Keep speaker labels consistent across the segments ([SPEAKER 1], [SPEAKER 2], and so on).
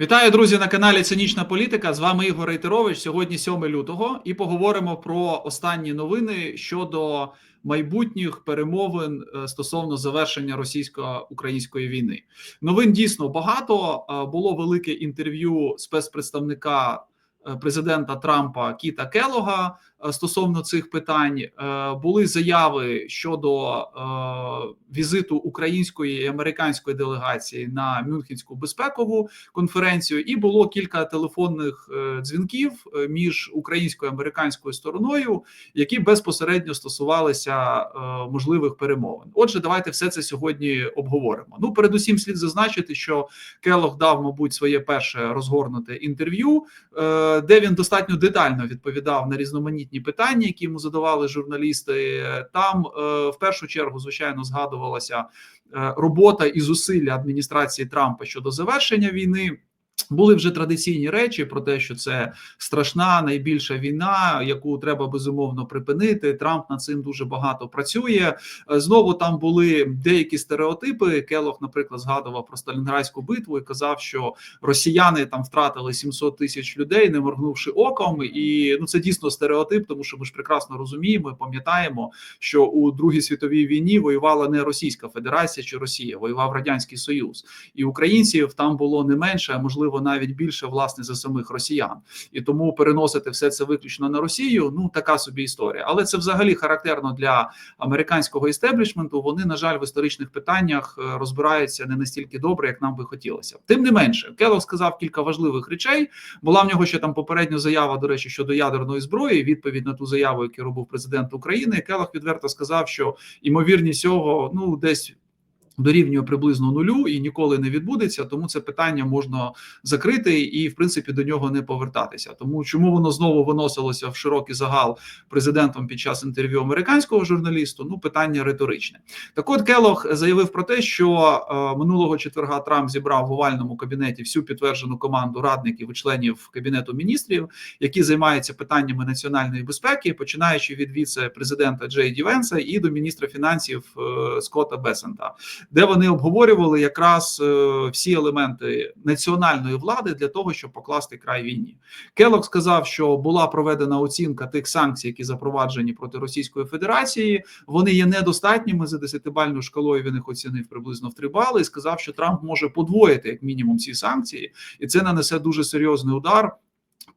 [SPEAKER 1] Вітаю, друзі, на каналі Цинічна Політика. З вами Ігор Рейтерович. Сьогодні 7 лютого, і поговоримо про останні новини щодо майбутніх перемовин е, стосовно завершення російсько-української війни. Новин дійсно багато. Е, Було велике інтерв'ю спецпредставника е, президента Трампа Кіта Келога стосовно цих питань. Е, Були заяви щодо е, візиту української і американської делегації на Мюнхенську безпекову конференцію, і було кілька телефонних е, дзвінків е, між українською і американською стороною, які безпосередньо стосувалися е, можливих перемовин. Отже, давайте все це сьогодні обговоримо. Ну, передусім, слід зазначити, що Келох дав, мабуть, своє перше розгорнуте інтерв'ю, е, де він достатньо детально відповідав на різноманітні питання, які йому задавали журналісти. Там е, в першу чергу, звичайно, згадувалася е, робота і зусилля адміністрації Трампа щодо завершення війни. Були вже традиційні речі про те, що це страшна найбільша війна, яку треба безумовно припинити. Трамп над цим дуже багато працює. Е, Знову там були деякі стереотипи. Келох, наприклад, згадував про Сталінградську битву і казав, що росіяни там втратили 700 тисяч людей, не моргнувши оком. І ну це дійсно стереотип, тому що ми ж прекрасно розуміємо, і пам'ятаємо, що у Другій світовій війні воювала не Російська Федерація чи Росія, воював Радянський Союз, і українців там було не менше, а можливо навіть більше власне за самих росіян. І тому переносити все це виключно на Росію. Ну така собі історія. Але це взагалі характерно для американського істеблішменту. Вони на жаль в історичних питаннях е, розбираються не настільки добре, як нам би хотілося. Тим не менше, Келлог сказав кілька важливих речей. Була в нього ще там попередня заява, до речі, щодо ядерної зброї. Відповідь на ту заяву, яку робив президент України. Келлог відверто сказав, що ймовірність цього ну десь. Дорівнює приблизно нулю і ніколи не відбудеться, тому це питання можна закрити і, в принципі, до нього не повертатися. Тому чому воно знову виносилося в широкий загал президентом під час інтерв'ю американського журналісту? Ну, питання риторичне. Так, от Келох заявив про те, що е, минулого четверга Трамп зібрав в овальному кабінеті всю підтверджену команду радників і членів кабінету міністрів, які займаються питаннями національної безпеки, починаючи від віце-президента Джей Ді Венса і до міністра фінансів е, Скотта Бесента де вони обговорювали якраз е, всі елементи національної влади для того, щоб покласти край війні. Келок сказав, що була проведена оцінка тих санкцій, які запроваджені проти Російської Федерації. Вони є недостатніми за десятибальною шкалою. Він їх оцінив приблизно в три бали. І сказав, що Трамп може подвоїти як мінімум ці санкції, і це нанесе дуже серйозний удар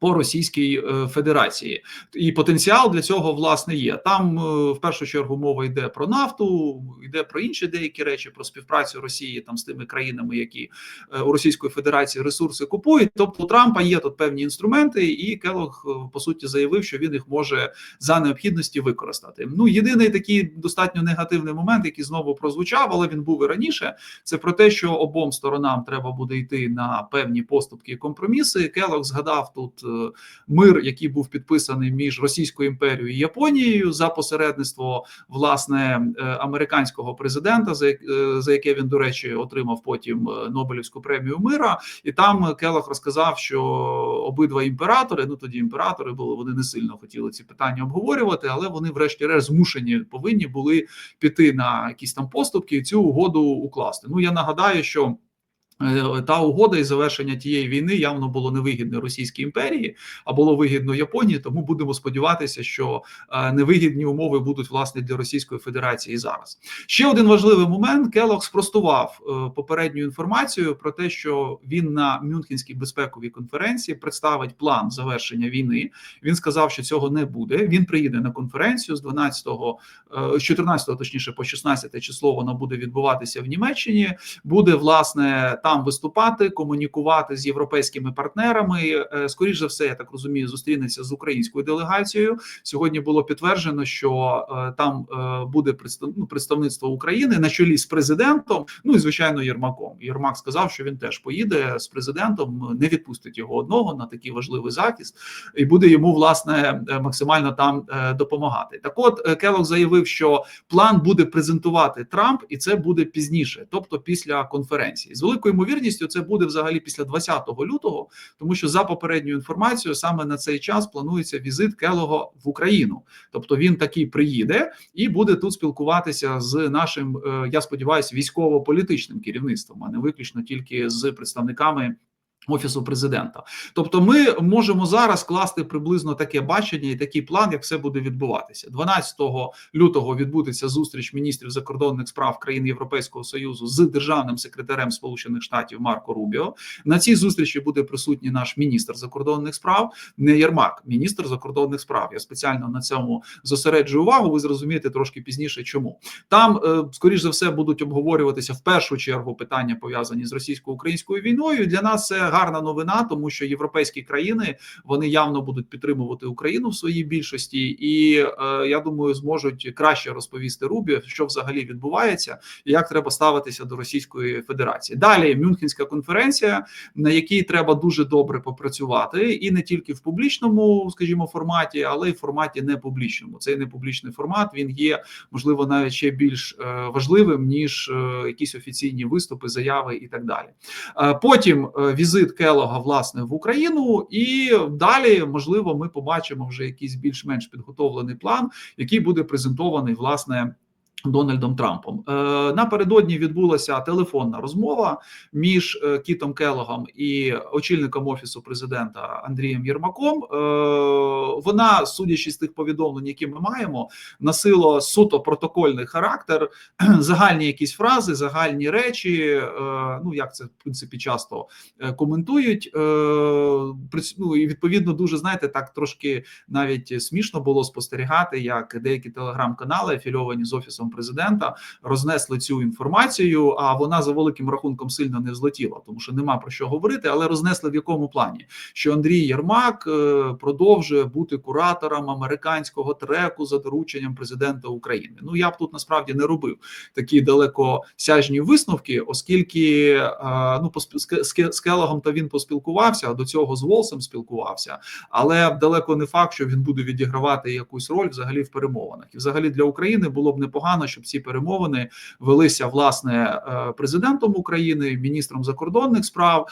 [SPEAKER 1] по Російській е, Федерації, і потенціал для цього власне є. Там е, в першу чергу мова йде про нафту, йде про інші деякі речі, про співпрацю Росії там з тими країнами, які е, у Російської Федерації ресурси купують. Тобто у Трампа є тут певні інструменти, і Келог по суті заявив, що він їх може за необхідності використати. Ну єдиний такий достатньо негативний момент, який знову прозвучав, але він був і раніше. Це про те, що обом сторонам треба буде йти на певні поступки і компроміси. Келог згадав тут мир, який був підписаний між Російською імперією і Японією за посередництво власне е, американського президента, за, е, за яке він до речі отримав потім е, Нобелівську премію мира, і там Келах розказав, що обидва імператори, ну тоді імператори були, вони не сильно хотіли ці питання обговорювати, але вони, врешті-решт, змушені повинні були піти на якісь там поступки і цю угоду укласти. Ну я нагадаю, що. Е, та угода і завершення тієї війни явно було невигідно Російській імперії, а було вигідно Японії. Тому будемо сподіватися, що е, невигідні умови будуть власне для Російської Федерації зараз. Ще один важливий момент: Келох спростував е, попередню інформацію про те, що він на Мюнхенській безпековій конференції представить план завершення війни. Він сказав, що цього не буде. Він приїде на конференцію з 12, з 14, точніше по 16 число. Вона буде відбуватися в Німеччині. Буде власне там там виступати, комунікувати з європейськими партнерами. Е, Скоріше за все, я так розумію, зустрінеться з українською делегацією. Сьогодні було підтверджено, що е, там е, буде ну, представництво України на чолі з президентом. Ну і звичайно, Єрмаком. Єрмак сказав, що він теж поїде з президентом, не відпустить його одного на такий важливий захист, і буде йому власне максимально там допомагати. Так, от Келок заявив, що план буде презентувати Трамп, і це буде пізніше, тобто після конференції з великою ймовірністю це буде взагалі після 20 лютого, тому що за попередньою інформацією саме на цей час планується візит Келого в Україну. Тобто він такий приїде і буде тут спілкуватися з нашим, е, я сподіваюся, військово-політичним керівництвом, а не виключно тільки з представниками Офісу президента, тобто, ми можемо зараз класти приблизно таке бачення і такий план, як все буде відбуватися. 12 лютого відбудеться зустріч міністрів закордонних справ країн Європейського союзу з державним секретарем Сполучених Штатів Марко Рубіо. На цій зустрічі буде присутній наш міністр закордонних справ, не Єрмак, міністр закордонних справ. Я спеціально на цьому зосереджую увагу. Ви зрозумієте трошки пізніше, чому там е, скоріш за все будуть обговорюватися в першу чергу питання пов'язані з російсько-українською війною. Для нас це гарна новина, тому що європейські країни вони явно будуть підтримувати Україну в своїй більшості, і е, я думаю, зможуть краще розповісти Рубі, що взагалі відбувається, і як треба ставитися до Російської Федерації. Далі Мюнхенська конференція, на якій треба дуже добре попрацювати, і не тільки в публічному, скажімо, форматі, але й в форматі непублічному. Цей непублічний формат він є можливо навіть ще більш е, важливим ніж е, якісь офіційні виступи, заяви і так далі. Е, потім е, візит Келога власне в Україну, і далі можливо ми побачимо вже якийсь більш-менш підготовлений план, який буде презентований власне. Дональдом Трампом е, напередодні відбулася телефонна розмова між е, Кітом Келогом і очільником офісу президента Андрієм Єрмаком. Е, вона, судячи з тих повідомлень, які ми маємо, носила суто протокольний характер, загальні якісь фрази, загальні речі. Е, ну як це в принципі часто е, коментують. Ну, і відповідно дуже знаєте, так трошки навіть смішно було спостерігати, як деякі телеграм-канали афільовані з офісом президента рознесли цю інформацію. А вона за великим рахунком сильно не взлетіла, тому що нема про що говорити, але рознесли в якому плані, що Андрій Єрмак е, продовжує бути куратором американського треку за дорученням президента України. Ну я б тут насправді не робив такі далекосяжні висновки, оскільки е, ну з Келогом то він поспілкувався до цього з Волсом спілкувався, але далеко не факт, що він буде відігравати якусь роль взагалі в перемовинах. І взагалі для України було б непогано, щоб ці перемовини велися власне е, президентом України, міністром закордонних справ,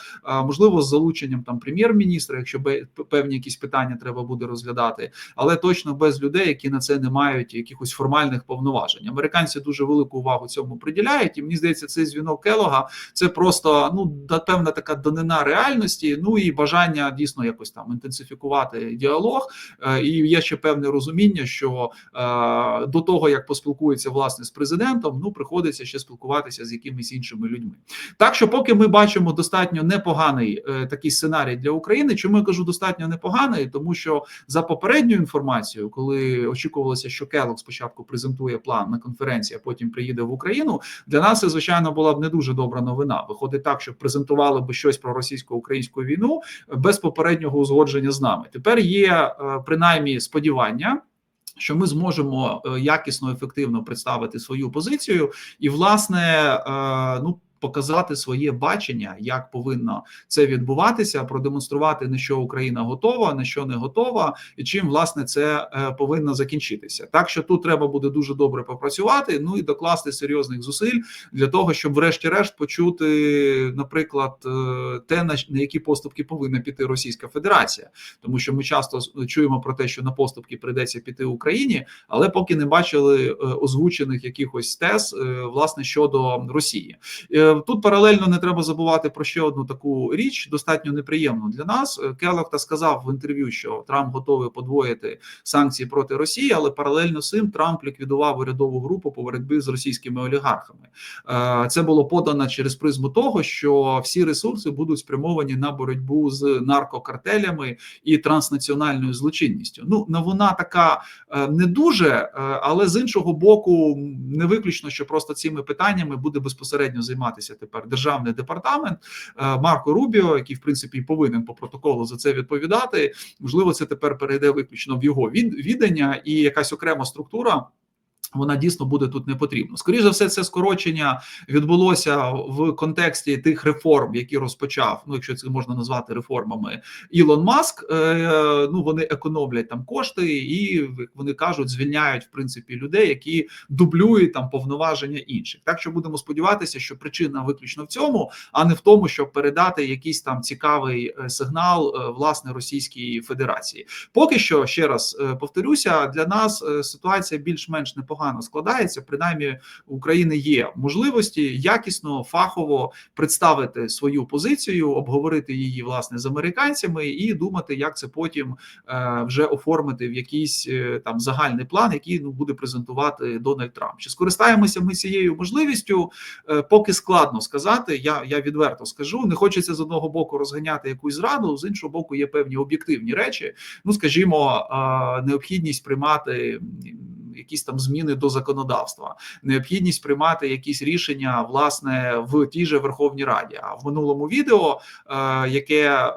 [SPEAKER 1] можливо, з залученням там прем'єр-міністра, якщо певні якісь питання треба буде розглядати, але точно без людей, які на це не мають якихось формальних повноважень. Американці дуже велику увагу цьому приділяють, і мені здається, цей дзвінок Келога це просто ну певна така данина реальності. Ну і бажання дійсно якось там інтенсифікувати діалог. Е, і є ще певне розуміння, що до того як поспілкується власне з президентом, ну приходиться ще спілкуватися з якимись іншими людьми. Так що, поки ми бачимо достатньо непоганий е, такий сценарій для України, чому я кажу достатньо непоганий, тому що за попередньою інформацією, коли очікувалося, що Келок спочатку презентує план на конференції, а потім приїде в Україну. Для нас це звичайно була б не дуже добра новина. Виходить так, що презентували би щось про російсько-українську війну без попереднього узгодження з нами. Тепер є е, принаймні сподівання що ми зможемо е, якісно ефективно представити свою позицію, і власне е, ну показати своє бачення, як повинно це відбуватися, продемонструвати на що Україна готова, на що не готова, і чим власне це е, повинно закінчитися. Так що тут треба буде дуже добре попрацювати. Ну і докласти серйозних зусиль для того, щоб, врешті-решт, почути, наприклад, е, те на які поступки повинна піти Російська Федерація, тому що ми часто чуємо про те, що на поступки прийдеться піти Україні, але поки не бачили е, озвучених якихось тез власне щодо Росії. Тут паралельно не треба забувати про ще одну таку річ, достатньо неприємну для нас. Е, Келлог та сказав в інтерв'ю, що Трамп готовий подвоїти санкції проти Росії, але паралельно з цим Трамп ліквідував урядову групу по боротьбі з російськими олігархами. Е, це було подано через призму того, що всі ресурси будуть спрямовані на боротьбу з наркокартелями і транснаціональною злочинністю. Ну вона така е, не дуже, але з іншого боку, не виключно, що просто цими питаннями буде безпосередньо займатися займатися тепер державний департамент е, Марко Рубіо, який в принципі повинен по протоколу за це відповідати. Можливо, це тепер перейде виключно в його відання і якась окрема структура. Вона дійсно буде тут не потрібна. Скоріше за все, це скорочення відбулося в контексті тих реформ, які розпочав. Ну, якщо це можна назвати реформами, Ілон Маск. Е, ну вони економлять там кошти, і вони кажуть, звільняють в принципі людей, які дублюють там повноваження інших. Так що будемо сподіватися, що причина виключно в цьому, а не в тому, щоб передати якийсь там цікавий е, сигнал е, власне Російській Федерації. Поки що ще раз повторюся, для нас ситуація більш-менш непогана непогано складається. Принаймні, у України є можливості якісно фахово представити свою позицію, обговорити її власне з американцями і думати, як це потім е, вже оформити в якийсь е, там загальний план, який ну буде презентувати Дональд Трамп. Чи скористаємося ми цією можливістю? Е, поки складно сказати. Я я відверто скажу. Не хочеться з одного боку розганяти якусь зраду, з іншого боку, є певні об'єктивні речі. Ну скажімо, необхідність приймати якісь там зміни до законодавства, необхідність приймати якісь рішення власне в тій же Верховній Раді. А в минулому відео, е, яке е,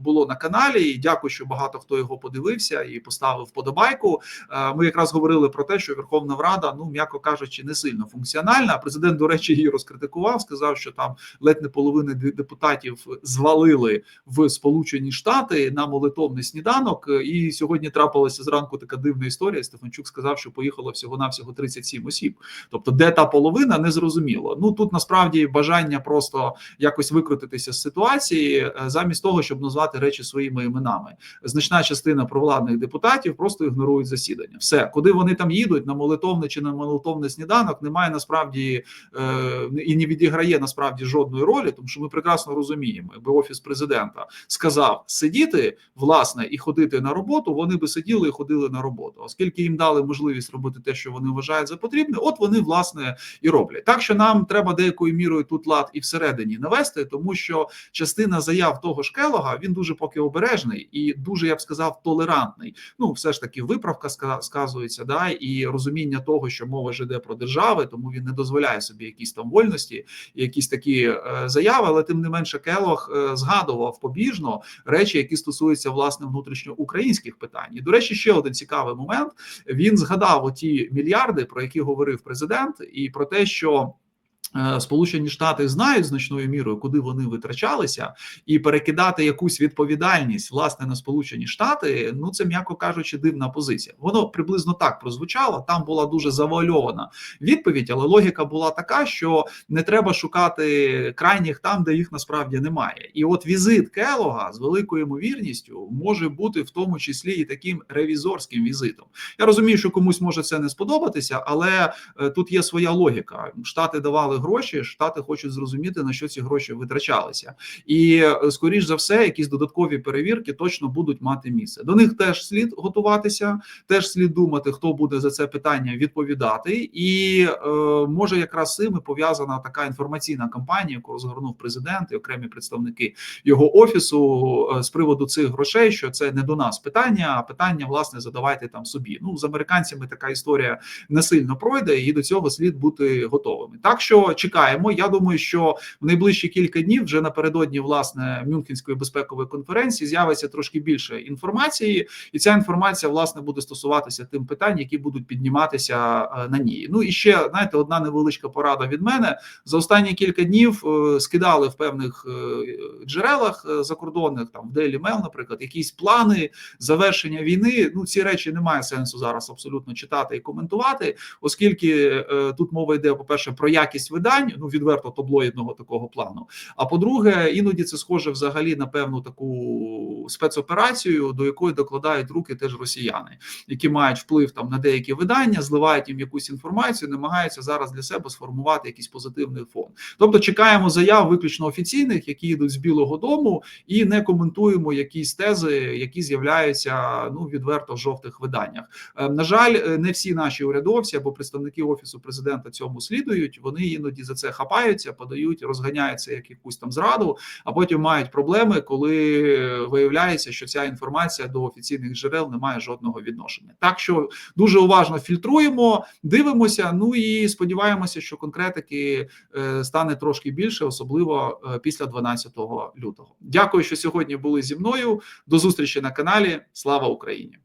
[SPEAKER 1] було на каналі, і дякую, що багато хто його подивився і поставив вподобайку. Е, ми якраз говорили про те, що Верховна Рада, ну м'яко кажучи, не сильно функціональна. Президент, до речі, її розкритикував, сказав, що там ледь не половини депутатів звалили в Сполучені Штати на молитовний сніданок. І сьогодні трапилася зранку така дивна історія. Стефанчук сказав, що поїхало всього навсього 37 осіб. Тобто, де та половина, не зрозуміло. Ну тут насправді бажання просто якось викрутитися з ситуації, е, замість того, щоб назвати речі своїми іменами. Значна частина провладних депутатів просто ігнорують засідання. Все, куди вони там їдуть на молитовне чи на молитовний сніданок, немає насправді е, і не відіграє насправді жодної ролі, тому що ми прекрасно розуміємо, якби офіс президента сказав сидіти власне і ходити на роботу. Вони би сиділи і ходили на роботу, оскільки їм дали можливість робити те, що вони вважають за потрібне. От вони власне і роблять. Так що нам треба деякою мірою тут лад і всередині навести, тому що частина заяв того ж Келога він дуже поки обережний і дуже я б сказав толерантний. Ну, все ж таки, виправка сказується, да і розуміння того, що мова ж іде про держави, тому він не дозволяє собі якісь там вольності, якісь такі е, заяви. Але тим не менше, Келог е, згадував побіжно речі, які стосуються власне внутрішньоукраїнських питань. І до речі, ще один цікавий момент. Він згадав оті мільярди, про які говорив президент, і про те, що. Е, Сполучені Штати знають значною мірою, куди вони витрачалися, і перекидати якусь відповідальність власне на Сполучені Штати. Ну це м'яко кажучи, дивна позиція. Воно приблизно так прозвучало. Там була дуже завуальована відповідь, але логіка була така, що не треба шукати крайніх там, де їх насправді немає. І от візит Келога з великою ймовірністю може бути в тому числі і таким ревізорським візитом. Я розумію, що комусь може це не сподобатися, але е, тут є своя логіка. Штати давали гроші, штати хочуть зрозуміти на що ці гроші витрачалися, і е, скоріш за все, якісь додаткові перевірки точно будуть мати місце. До них теж слід готуватися, теж слід думати, хто буде за це питання відповідати, і е, може якраз з цим пов'язана така інформаційна кампанія, яку розгорнув президент і окремі представники його офісу е, з приводу цих грошей. Що це не до нас питання, а питання власне задавайте там собі. Ну з американцями така історія не сильно пройде, і до цього слід бути готовими. Так що чекаємо. Я думаю, що в найближчі кілька днів вже напередодні власне Мюнхенської безпекової конференції з'явиться трошки більше інформації, і ця інформація власне буде стосуватися тим питань, які будуть підніматися е, на ній. Ну і ще знаєте, одна невеличка порада від мене за останні кілька днів е, скидали в певних е, джерелах закордонних там в Daily Mail, наприклад, якісь плани завершення війни. Ну ці речі немає сенсу зараз абсолютно читати і коментувати, оскільки тут мова йде по перше про якість видань, ну відверто таблоїдного такого плану. А по-друге, іноді це схоже взагалі на певну таку спецоперацію, до якої докладають руки теж росіяни, які мають вплив там на деякі видання, зливають їм якусь інформацію, намагаються зараз для себе сформувати якийсь позитивний фон. Тобто чекаємо заяв виключно офіційних, які йдуть з Білого Дому, і не коментуємо якісь тези, які з'являються ну відверто в жовтих виданнях. Ем, на жаль, не всі наші урядовці або представники офісу президента цьому слідують. Вони іноді за це хапаються, подають, розганяються як якусь там зраду, а потім мають проблеми, коли виявляється, що ця інформація до офіційних джерел не має жодного відношення. Так що дуже уважно фільтруємо, дивимося. Ну і сподіваємося, що конкретики е, стане трошки більше, особливо е, після 12 лютого. Дякую, що сьогодні були зі мною. До зустрічі на каналі. Слава Україні!